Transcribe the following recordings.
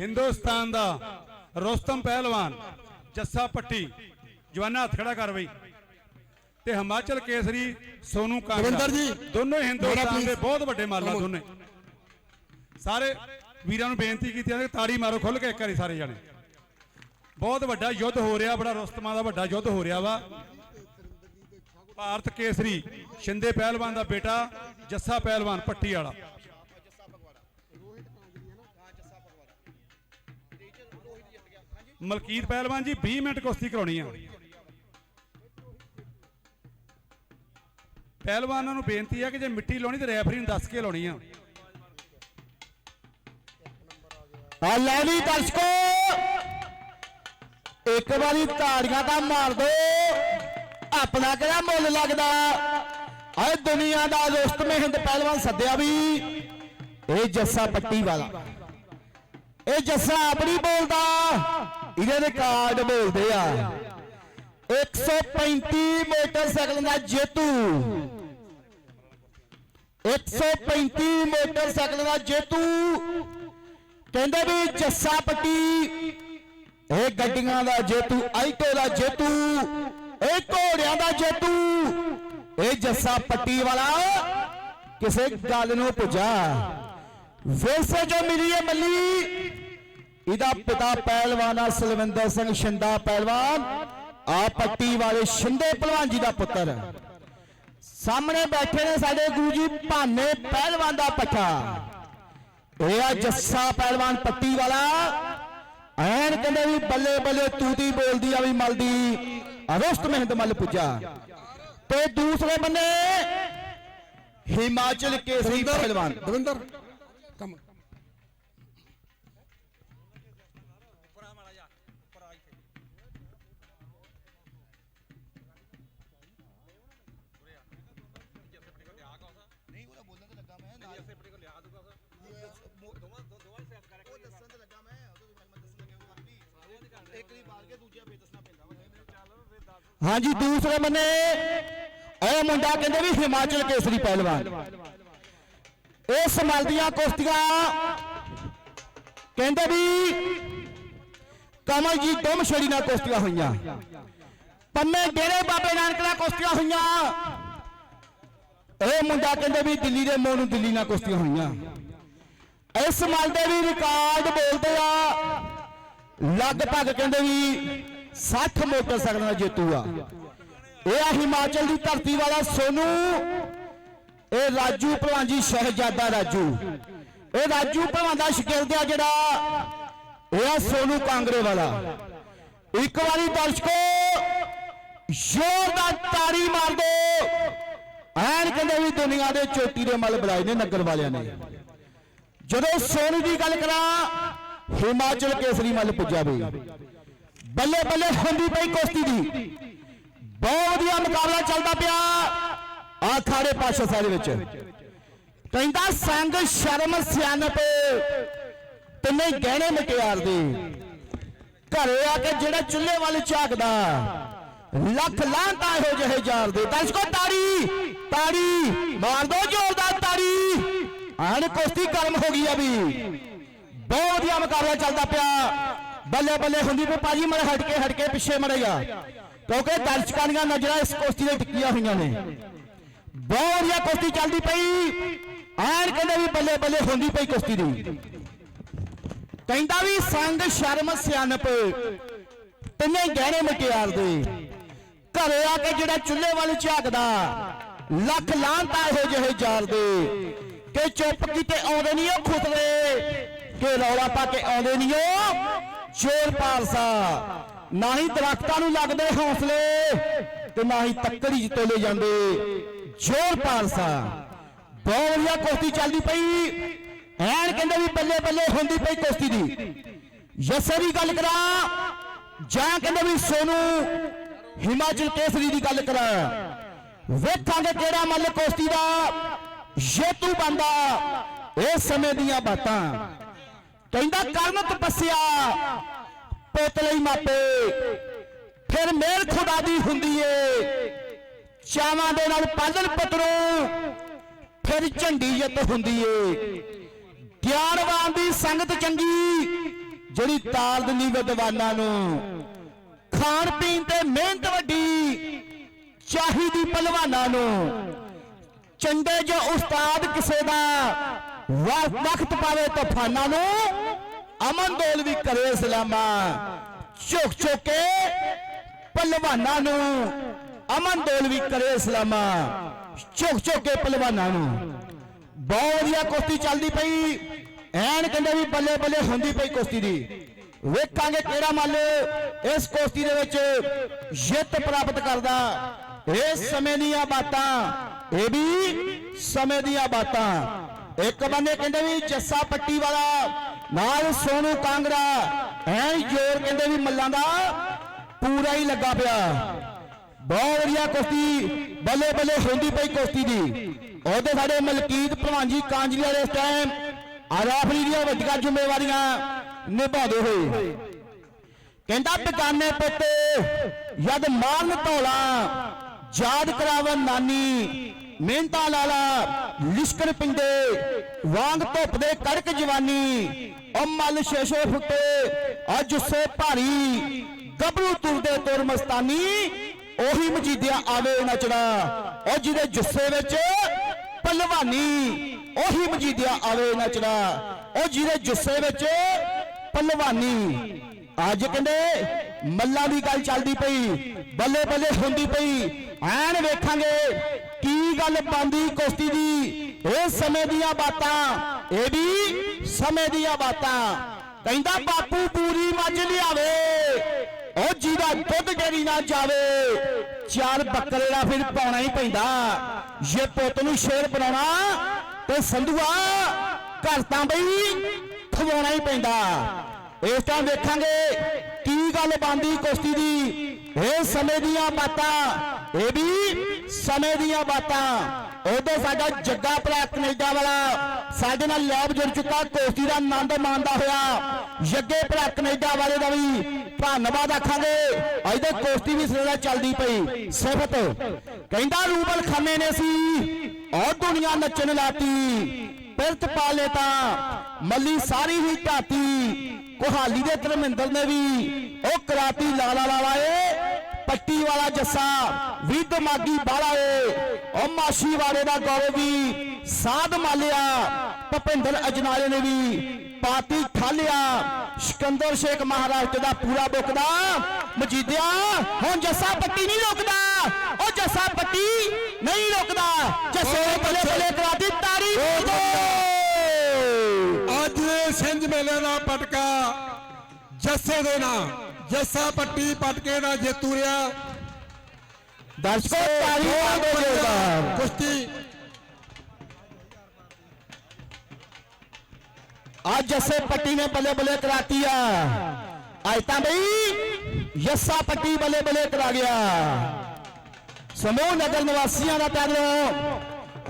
ਹਿੰਦੁਸਤਾਨ ਦਾ ਰੋਸਤਮ ਪਹਿਲਵਾਨ ਜੱਸਾ ਪੱਟੀ ਜਵਾਨਾ ਹੱਥ ਖੜਾ ਕਰ ਬਈ। ਤੇ ਹਿਮਾਚਲ ਕੇਸਰੀ ਸੋਨੂ ਕਾਂਗੜਾ। ਜੀ, ਦੋਨੋਂ ਹਿੰਦੁਸਤਾਨ। ਦੇ ਬਹੁਤ ਵੱਡੇ ਮਾਲਾ। ਦੋਨੇ। ਸਾਰੇ ਵੀਰਾਂ ਨੂੰ ਬੇਨਤੀ ਕੀਤੀ ਹੈ ਕਿ ਤਾੜੀ ਮਾਰੋ ਖੁੱਲ ਕੇ ਇੱਕ ਵਾਰੀ ਸਾਰੇ ਜਣੇ। ਬਹੁਤ ਵੱਡਾ ਯੁੱਧ ਹੋ ਰਿਹਾ ਬੜਾ ਰੁਸਤਮਾਂ ਦਾ ਵੱਡਾ ਯੁੱਧ ਹੋ ਰਿਹਾ ਵਾ। ਭਾਰਤ ਕੇਸਰੀ ਸ਼ਿੰਦੇ ਪਹਿਲਵਾਨ ਦਾ ਬੇਟਾ ਜੱਸਾ ਪਹਿਲਵਾਨ ਪੱਟੀ ਵਾਲਾ। ਮਲਕੀਤ ਪਹਿਲਵਾਨ ਜੀ 20 ਮਿੰਟ ਕੁਸ਼ਤੀ ਕਰਾਉਣੀ ਆ। ਪਹਿਲਵਾਨਾਂ ਨੂੰ ਬੇਨਤੀ ਹੈ ਕਿ ਜੇ ਮਿੱਟੀ ਲਾਉਣੀ ਤੇ ਰੈਫਰੀ ਨੂੰ ਦੱਸ ਕੇ ਲਾਉਣੀ ਆ। ਆ ਲੈ ਵੀ ਦਰਸ਼ਕੋ। ਇੱਕ ਵਾਰੀ ਤਾੜੀਆਂ ਤਾਂ ਮਾਰ ਦੋ। ਆਪਣਾ ਕਿਹੜਾ ਮੁੱਲ ਲੱਗਦਾ? ਆਏ ਦੁਨੀਆ ਦਾ ਰੁਸਤਮ ਹਿੰਦ ਪਹਿਲਵਾਨ ਸੱਦਿਆ ਵੀ। ਇਹ ਜੱਸਾ ਪੱਟੀ ਵਾਲਾ। ਇਹ ਜੱਸਾ ਆਪਣੀ ਬੋਲਦਾ। ਇਹਦੇ ਰਿਕਾਰਡ ਬੋਲਦੇ ਆ। 135 ਮੋਟਰਸਾਈਕਲ ਦਾ ਜੇਤੂ। 135 ਮੋਟਰਸਾਈਕਲ ਦਾ ਜੇਤੂ। ਕਹਿੰਦੇ ਵੀ ਜੱਸਾ ਪੱਟੀ, ਇਹ ਗੱਡੀਆਂ ਦਾ ਜੇਤੂ, ਆਈਟੋ ਦਾ ਜੇਤੂ, ਇਹ ਘੋੜਿਆਂ ਦਾ ਜੇਤੂ। ਇਹ ਜੱਸਾ ਪੱਟੀ ਵਾਲਾ ਕਿਸੇ ਗੱਲ ਨੂੰ ਪੁੱਜਾ। ਵੈਸੇ ਜੋ ਮਿਲੀ ਹੈ ਮੱਲੀ ਇਹਦਾ ਪਿਤਾ ਪਹਿਲਵਾਨ ਆ ਸਲਵਿੰਦਰ ਸਿੰਘ ਸ਼ਿੰਦਾ ਪਹਿਲਵਾਨ ਆ ਪੱਟੀ ਵਾਲੇ ਸ਼ਿੰਦੇ ਪਹਿਲਵਾਨ ਜੀ ਦਾ ਪੁੱਤਰ। ਸਾਹਮਣੇ ਬੈਠੇ ਨੇ ਸਾਡੇ ਗੁਰੂ ਜੀ ਭਾਨੇ ਪਹਿਲਵਾਨ ਦਾ ਪੱਠਾ। ਇਹ ਆ ਜੱਸਾ ਪਹਿਲਵਾਨ ਪੱਟੀ ਵਾਲਾ। ਐਨ ਕਹਿੰਦੇ ਵੀ ਬੱਲੇ ਬੱਲੇ ਤੂਤੀ ਬੋਲਦੀ ਆ ਵੀ ਮਲਦੀ ਅਰਸਤ ਮਹਿੰਦ ਮਲ ਪੁੱਜਾ। ਤੇ ਦੂਸਰੇ ਬੰਨੇ ਹਿਮਾਚਲ ਕੇਸਰੀ ਪਹਿਲਵਾਨ। ਦਵਿੰਦਰ। ਹਾਂਜੀ ਦੂਸਰੇ ਬੰਨੇ। ਇਹ ਮੁੰਡਾ ਕਹਿੰਦੇ ਵੀ ਹਿਮਾਚਲ ਕੇਸਰੀ ਪਹਿਲਵਾਨ। ਇਹ ਸਮਲਦੀਆਂ ਕੁਸ਼ਤੀਆਂ। ਕਹਿੰਦੇ ਵੀ ਕਮਲ ਜੀ ਡੋਮਛੜੀ ਨਾਲ ਕੁਸ਼ਤੀਆਂ ਹੋਈਆਂ। ਪੰਨੇ ਡੇਰੇ ਬਾਬੇ ਨਾਨਕ ਨਾਲ ਕੁਸ਼ਤੀਆਂ ਹੋਈਆਂ। ਇਹ ਮੁੰਡਾ ਕਹਿੰਦੇ ਵੀ ਦਿੱਲੀ ਦੇ ਮੋਹ ਨੂੰ ਦਿੱਲੀ ਨਾਲ ਕੁਸ਼ਤੀਆਂ ਹੋਈਆਂ। ਇਸ ਮਲ ਦੇ ਵੀ ਰਿਕਾਰਡ ਬੋਲਦੇ ਆ, ਲਗਭਗ ਕਹਿੰਦੇ ਵੀ 60 ਮੋਟਰਸਾਈਕਲ ਦਾ ਜੇਤੂ ਆ। ਇਹ ਆ ਹਿਮਾਚਲ ਦੀ ਧਰਤੀ ਵਾਲਾ ਸੋਨੂ, ਇਹ ਰਾਜੂ ਭਲਵਾਨ ਜੀ, ਸ਼ਹਿਜ਼ਾਦਾ ਰਾਜੂ। ਇਹ ਰਾਜੂ ਭਲਵਾਨ ਦਾ ਸ਼ਾਗਿਰਦ ਆ ਜਿਹੜਾ, ਇਹ ਆ ਸੋਨੂ ਕਾਂਗਰੇ ਵਾਲਾ। ਇੱਕ ਵਾਰੀ ਦਰਸ਼ਕੋ, ਜ਼ੋਰਦਾਰ ਤਾੜੀ ਮਾਰ ਦੋ ਐਨ ਕਹਿੰਦੇ ਵੀ ਦੁਨੀਆ ਦੇ ਚੋਟੀ ਦੇ ਮਲ ਬੁਲਾਏ ਨੇ ਨਗਰ ਵਾਲਿਆਂ ਨੇ। ਜਦੋਂ ਸੋਨੂ ਦੀ ਗੱਲ ਕਰਾਂ, ਹਿਮਾਚਲ ਕੇਸਰੀ ਮੱਲ ਪੁੱਜਾ ਵੀ। ਬੱਲੇ ਬੱਲੇ ਹੁੰਦੀ ਪਈ ਕੁਸ਼ਤੀ ਦੀ। ਬਹੁਤ ਵਧੀਆ ਮੁਕਾਬਲਾ ਚੱਲਦਾ ਪਿਆ ਆ ਖਾੜੇ ਪਾਸ਼ਾ ਸਾਹਿਬ ਵਿੱਚ। ਕਹਿੰਦਾ, ਸੰਗ ਸ਼ਰਮ ਸਿਆਣਪ, ਤਿੰਨੇ ਗਹਿਣੇ ਮਟਿਆਰ ਦੇ। ਘਰੇ ਆ ਕੇ ਜਿਹੜਾ ਚੁੱਲ੍ਹੇ ਵੱਲ ਝਾਕਦਾ, ਲੱਖ ਲਾਂਤਾ ਇਹੋ ਜਿਹੇ ਯਾਰ ਦੇ। ਦਰਸ਼ਕੋ, ਤਾੜੀ! ਤਾੜੀ, ਮਾਰ ਦੋ ਜ਼ੋਰਦਾਰ ਤਾੜੀ। ਆਣ ਕੁਸ਼ਤੀ ਕਰਮ ਹੋ ਗਈ ਆ ਵੀ। ਬਹੁਤ ਵਧੀਆ ਮੁਕਾਬਲਾ ਚੱਲਦਾ ਪਿਆ। ਬੱਲੇ ਬੱਲੇ ਹੁੰਦੀ ਪਈ ਪਾਜੀ ਮੜੇ ਹਟ ਕੇ ਹਟ ਕੇ ਪਿੱਛੇ ਮੜੇਗਾ ਕਿਉਂਕਿ ਦਰਸ਼ਕਾਂ ਦੀਆਂ ਨਜ਼ਰਾਂ ਇਸ ਕੁਸ਼ਤੀ ਤੇ ਟਿੱਕੀਆਂ ਹੋਈਆਂ ਨੇ। ਬਹੁਤ ਵਧੀਆ ਕੁਸ਼ਤੀ ਚੱਲਦੀ ਪਈ। ਐਨ ਕਹਿੰਦੇ ਵੀ ਬੱਲੇ ਬੱਲੇ ਹੁੰਦੀ ਪਈ ਕੁਸ਼ਤੀ ਦੀ। ਕਹਿੰਦਾ ਵੀ ਸੰਗ ਸ਼ਰਮ ਸਿਆਣਪ। ਤਿੰਨੇ ਗਹਿਣੇ ਮਟਿਆਰ ਦੇ। ਘਰੇ ਆ ਕੇ ਜਿਹੜਾ ਚੁੱਲ੍ਹੇ ਵੱਲ ਝਾਕਦਾ ਲੱਖ ਲਾਂਤਾ ਇਹੋ ਜਿਹੇ ਜਾਲ ਦੇ। ਕਿ ਚੁੱਪ ਕੀਤੇ ਆਉਂਦੇ ਨਹੀਂ ਉਹ ਖੁਸਰੇ ਕਿ ਰੌਲਾ ਪਾ ਕੇ ਆਉਂਦੇ ਨਹੀਂ ਉਹ ਚੋਰ ਪਾਲਸਾ। ਨਾ ਹੀ ਦਰਖਤਾਂ ਨੂੰ ਲੱਗਦੇ ਹੌਸਲੇ ਤੇ ਨਾ ਹੀ ਤੱਕੜੀ ਚ ਤੋਲੇ ਜਾਂਦੇ। ਚੋਰ ਪਾਲਸਾ। ਬਹੁਤ ਵਧੀਆ ਕੁਸ਼ਤੀ ਚੱਲਦੀ ਪਈ। ਐਨ ਕਹਿੰਦੇ ਵੀ ਬੱਲੇ ਬੱਲੇ ਹੁੰਦੀ ਪਈ ਕੁਸ਼ਤੀ ਦੀ। ਯਸੇ ਦੀ ਗੱਲ ਕਰਾਂ ਜਾਂ ਕਹਿੰਦੇ ਵੀ ਸੋਨੂ ਹਿਮਾਚਲ ਕੇਸਰੀ ਦੀ ਗੱਲ ਕਰਾਂ। ਵੇਖਾਂਗੇ ਕਿਹੜਾ ਮੱਲ ਕੋਸ਼ਤੀ ਦਾ ਜੇਤੂ ਬੰਦਾ ਇਸ ਸਮੇਂ ਦੀਆਂ ਬਾਤਾਂ। ਕਹਿੰਦਾ ਕਰਨ ਤਪੱਸਿਆ, ਪੁੱਤ ਲਈ ਮਾਪੇ, ਫਿਰ ਮਿਹਰ ਖੁਦਾ ਦੀ ਹੁੰਦੀ ਏ। ਚਾਵਾਂ ਦੇ ਨਾਲ ਪਾਲਣ ਪਤਰੂ, ਫਿਰ ਝੰਡੀ ਜਿੱਤ ਹੁੰਦੀ ਏ। ਗਿਆਨਵਾਨ ਦੀ ਸੰਗਤ ਚੰਗੀ, ਜਿਹੜੀ ਤਾਲ ਦਿੰਦੀ ਵਿਦਵਾਨਾਂ ਨੂੰ। ਖਾਣ ਪੀਣ ਤੇ ਮਿਹਨਤ ਵੱਡੀ ਚਾਹੀਦੀ ਪਹਿਲਵਾਨਾਂ ਨੂੰ। ਚੰਡੇ ਜੋ ਉਸਤਾਦ ਕਿਸੇ ਦਾ ਵਕਤ ਪਾਵੇ ਤੂਫਾਨਾਂ ਨੂੰ, ਅਮਨ ਦੋਲ ਵੀ ਕਰੇ ਸਲਾਮਾ। ਝੁਕ ਝੁਕ ਕੇ ਪਹਿਲਵਾਨਾਂ ਨੂੰ, ਅਮਨ ਦੋਲ ਵੀ ਕਰੇ ਸਲਾਮਾ। ਝੁਕ ਝੁਕ ਕੇ ਪਹਿਲਵਾਨਾਂ ਨੂੰ। ਬਹੁਤ ਵਧੀਆ ਕੁਸ਼ਤੀ ਚੱਲਦੀ ਪਈ। ਐਨ ਕਹਿੰਦੇ ਵੀ ਬੱਲੇ ਬੱਲੇ ਹੁੰਦੀ ਪਈ ਕੁਸ਼ਤੀ ਦੀ। ਵੇਖਾਂਗੇ ਕਿਹੜਾ ਮੱਲ ਇਸ ਕੁਸ਼ਤੀ ਦੇ ਵਿੱਚ ਜਿੱਤ ਪ੍ਰਾਪਤ ਕਰਦਾ। ਇਹ ਸਮੇਂ ਦੀਆਂ ਬਾਤਾਂ, ਇਹ ਵੀ ਸਮੇਂ ਦੀਆਂ ਬਾਤਾਂ। ਇੱਕ ਬੰਦੇ ਕਹਿੰਦੇ ਵੀ ਜੱਸਾ ਪੱਟੀ ਵਾਲਾ, ਨਾਲ ਸੋਨੂ ਕਾਂਗੜਾ ਐਨ ਜੋਰ ਕਹਿੰਦੇ ਵੀ ਮੱਲਾਂ ਦਾ ਪੂਰਾ ਹੀ ਲੱਗਾ ਪਿਆ। ਬਹੁਤ ਵਧੀਆ ਕੁਸ਼ਤੀ, ਬੱਲੇ ਬੱਲੇ ਹੁੰਦੀ ਪਈ ਕੁਸ਼ਤੀ ਦੀ। ਉਹਦੇ ਸਾਡੇ ਮਲਕੀਤ ਭਲਵਾਨ ਜੀ ਕਾਂਜਲੀ ਵਾਲੇ ਇਸ ਟਾਈਮ ਆਰਾਫਰੀ ਦੀਆਂ ਵੱਡੀਆਂ ਜ਼ਿੰਮੇਵਾਰੀਆਂ ਨਿਭਾਉਂਦੇ ਹੋਏ। ਕਹਿੰਦਾ, ਬਗਾਨੇ ਪੁੱਤ, ਯਦ ਮਾਰਨ ਧੌਲਾ ਯਾਦ ਕਰਾਵਨ ਨਾਨੀ, ਮਿਹਨਤਾਂ ਲਾਲਾ ਲਿਸ਼ਕਣ ਪਿੰਡੇ, ਵਾਂਗ ਧੁੱਪ ਦੇ ਕੜਕ ਜਵਾਨੀ ਉਹ ਮਲ ਸ਼ੇਸ਼ੋ ਫੁੱਟੇ, ਅੱਜ ਸੇ ਭਾਰੀ ਗੱਭਰੂ ਤੁਰਦੇ ਤੁਰ ਮਸਤਾਨੀ, ਉਹੀ ਮਜੀਦਿਆ ਆਵੇ ਨਚਣਾ ਉਹ ਜਿਹਦੇ ਜੁੱਸੇ ਵਿੱਚ ਪਹਿਲਵਾਨੀ ਉਹੀ ਮਜੀਦਿਆ ਆਵੇ ਨਚਣਾ ਉਹ ਜਿਹਦੇ ਜੁੱਸੇ ਵਿੱਚ ਪਹਿਲਵਾਨੀ ਅੱਜ ਕਹਿੰਦੇ ਮੱਲਾਂ ਦੀ ਗੱਲ ਚੱਲਦੀ ਪਈ, ਬੱਲੇ ਬੱਲੇ ਹੁੰਦੀ ਪਈ। ਐਨ ਵੇਖਾਂਗੇ ਕੀ ਗੱਲ ਬੰਦੀ ਕੁਸ਼ਤੀ ਦੀ। ਇਹ ਸਮੇਂ ਦੀਆਂ ਬਾਤਾਂ, ਇਹ ਵੀ ਸਮੇਂ ਦੀਆਂ ਬਾਤਾਂ। ਕਹਿੰਦਾ ਬਾਪੂ ਪੂਰੀ ਮੱਝ ਲਿਆਵੇ, ਉਹ ਜਿਹਦਾ ਦੁੱਧ ਡੇਰੀ ਨਾ ਜਾਵੇ ਚਾਰ ਬੱਕਰੇ ਦਾ ਫਿਰ ਪਾਉਣਾ ਹੀ ਪੈਂਦਾ। ਜੇ ਪੁੱਤ ਨੂੰ ਸ਼ੇਰ ਬਣਾਉਣਾ, ਤੇ ਸੰਧੂਆ ਘਰ ਤਾਂ ਬਈ ਖਵਾਉਣਾ ਹੀ ਪੈਂਦਾ। ਇਸ ਟਾਈਮ ਵੇਖਾਂਗੇ ਕੀ ਗੱਲ ਬੰਦੀ ਕੁਸ਼ਤੀ ਦੀ। ਇਹ ਸਮੇਂ ਦੀਆਂ ਬਾਤਾਂ, ਇਹ ਵੀ ਸਮੇਂ ਦੀਆਂ ਬਾਤਾਂ। ਉਦੋਂ ਸਾਡਾ ਜੱਗਾ ਭਰਾ ਕੈਨੇਡਾ ਵਾਲਾ ਸਾਡੇ ਨਾਲ ਲੈਬ ਜੁੜ ਚੁੱਕਾ, ਕੁਸ਼ਤੀ ਦਾ ਆਨੰਦ ਮਾਣਦਾ ਹੋਇਆ। ਜੱਗੇ ਭਰਾ ਕੈਨੇਡਾ ਵਾਲੇ ਦਾ ਵੀ ਧੰਨਵਾਦ ਆਖਾਂਗੇ। ਅੱਜ ਦੇ ਕੁਸ਼ਤੀ ਵੀ ਸਿਰੇ ਚੱਲਦੀ ਪਈ। ਸਿਫਤ ਕਹਿੰਦਾ ਰੂਬਲ ਖਾਨੇ ਨੇ ਸੀ ਔਰ ਦੁਨੀਆ ਨੱਚਣ ਲਾਤੀ। ਪਿਰਤ ਪਾਲੇ ਤਾਂ ਮੱਲੀ ਸਾਰੀ ਹੀ ਢਾਤੀ ਕੋਹਾਲੀ ਦੇ ਧਰਮਿੰਦਰ ਨੇ ਵੀ ਉਹ ਕਰਾਤੀ ਲਾਲਾ ਲਾਲਾ ਏ ਪੱਟੀ ਵਾਲਾ ਜੱਸਾ ਵੀ ਦਿਮਾਗੀ ਬਾਲਾ ਏ। ਉਹ ਮਾਸ਼ੀ ਵਾਲੇ ਦਾ ਗੌਰਵ ਵੀ ਸਾਧ ਮਾਲਿਆ ਭਪਿੰਦਰ ਅਜਨਾਲੇ ਨੇ ਵੀ ਪਾਤੀ ਠਾਲਿਆ। ਸਿਕੰਦਰ ਸ਼ੇਖ ਮਹਾਰਾਸ਼ਟਰ ਦਾ ਪੂਰਾ ਬੁਕਦਾ। ਮਜੀਦਿਆ ਹੁਣ ਜੱਸਾ ਪੱਟੀ ਨਹੀਂ ਰੁਕਦਾ। ਉਹ ਜੱਸਾ ਪੱਟੀ ਨਹੀਂ ਰੁਕਦਾ। ਜੱਸੇ ਬੱਲੇ ਬੱਲੇ ਕਰਾਤੀ ਤਾੜੀ ਅੱਜ ਸਿੰਝ ਮੇਲੇ ਦਾ ਪਟਕਾ ਜੱਸੇ ਦੇ ਨਾਂ। ਜੱਸਾ ਪੱਟੀ ਪਟਕੇ ਦਾ ਜੇਤੂ ਰਿਹਾ ਦਰਸ਼ਕੋ ਤਾੜੀਆਂ ਦੇ ਜੋਰਦਾਰ ਕੁਸ਼ਤੀ। ਅੱਜ ਜੱਸੇ ਪੱਟੀ ਨੇ ਬੱਲੇ ਬੱਲੇ ਕਰਾਤੀ ਆ। ਅੱਜ ਤਾਂ ਬਈ ਯੱਸਾ ਪੱਟੀ ਬੱਲੇ ਬੱਲੇ ਕਰਾ ਗਿਆ। ਸਮੂਹ ਨਗਰ ਨਿਵਾਸੀਆਂ ਦਾ ਤਨ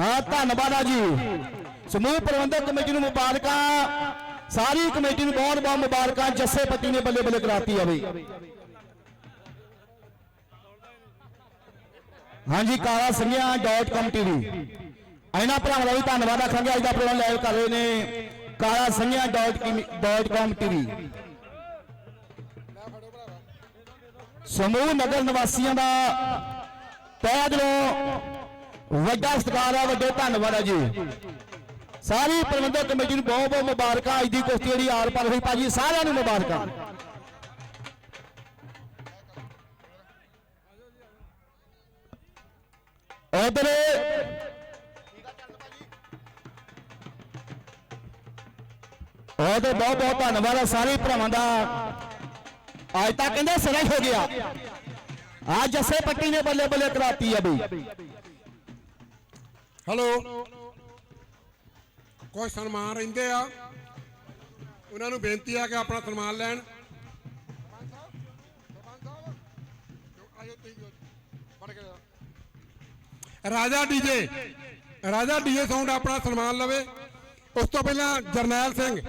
ਹਾਂ ਧੰਨਵਾਦ ਆ ਜੀ। ਸਮੂਹ ਪ੍ਰਬੰਧਕ ਕਮੇਟੀ ਨੂੰ ਮੁਬਾਰਕਾਂ। ਸਾਰੀ ਕਮੇਟੀ ਨੂੰ ਬਹੁਤ ਬਹੁਤ ਮੁਬਾਰਕਾਂ, ਜੱਸੇ ਪੱਟੀ ਨੇ ਬੱਲੇ ਬੱਲੇ ਕਰਾਤੀ ਆ ਬਈ ਹਾਂਜੀ, ਕਾਲਾ ਸਿੰਘਿਆ ਡਾਟ ਕਾਮ ਟੀਵੀ ਇਹਨਾਂ ਭਰਾਵਾਂ ਦਾ ਵੀ ਧੰਨਵਾਦ ਆਖਾਂਗੇ, ਅੱਜ ਦਾ ਪ੍ਰੋਗਰਾਮ ਲਾਈਵ ਕਰ ਰਹੇ ਨੇ Kala Singhia dot dot com TV ਸਮੂਹ ਨਗਰ ਨਿਵਾਸੀਆਂ ਦਾ ਤਹਿ ਦਿਲੋਂ ਵੱਡਾ ਸਤਿਕਾਰ ਹੈ ਵੱਡੇ ਧੰਨਵਾਦ ਹੈ ਜੀ। ਸਾਰੀ ਪ੍ਰਬੰਧਕ ਕਮੇਟੀ ਨੂੰ ਬਹੁਤ ਬਹੁਤ ਮੁਬਾਰਕਾਂ। ਅੱਜ ਦੀ ਕੁਸ਼ਤੀ ਜਿਹੜੀ ਆਰ ਪਰ ਹੋਈ, ਭਾਜੀ, ਸਾਰਿਆਂ ਨੂੰ ਮੁਬਾਰਕਾਂ। ਉਧਰ ਉਹਦੇ ਬਹੁਤ ਬਹੁਤ ਧੰਨਵਾਦ ਆ ਸਾਰੇ ਭਰਾਵਾਂ ਦਾ। ਅੱਜ ਤੱਕ ਕਹਿੰਦੇ ਸਿਰਾ ਹੋ ਗਿਆ। ਅੱਜ ਜੱਸੇ ਪੱਟੀ ਨੇ ਬੱਲੇ ਬੱਲੇ ਕਰਾਤੀ ਆ ਬਈ। ਹੈਲੋ ਕੋਈ ਸਨਮਾਨ ਰਹਿੰਦੇ ਆ। ਉਹਨਾਂ ਨੂੰ ਬੇਨਤੀ ਆ ਕਿ ਆਪਣਾ ਸਨਮਾਨ ਲੈਣ। ਰਾਜਾ ਡੀਜੇ ਰਾਜਾ ਡੀਜੇ ਸਾਊਂਡ ਆਪਣਾ ਸਨਮਾਨ ਲਵੇ। ਉਸ ਤੋਂ ਪਹਿਲਾਂ ਜਰਨੈਲ ਸਿੰਘ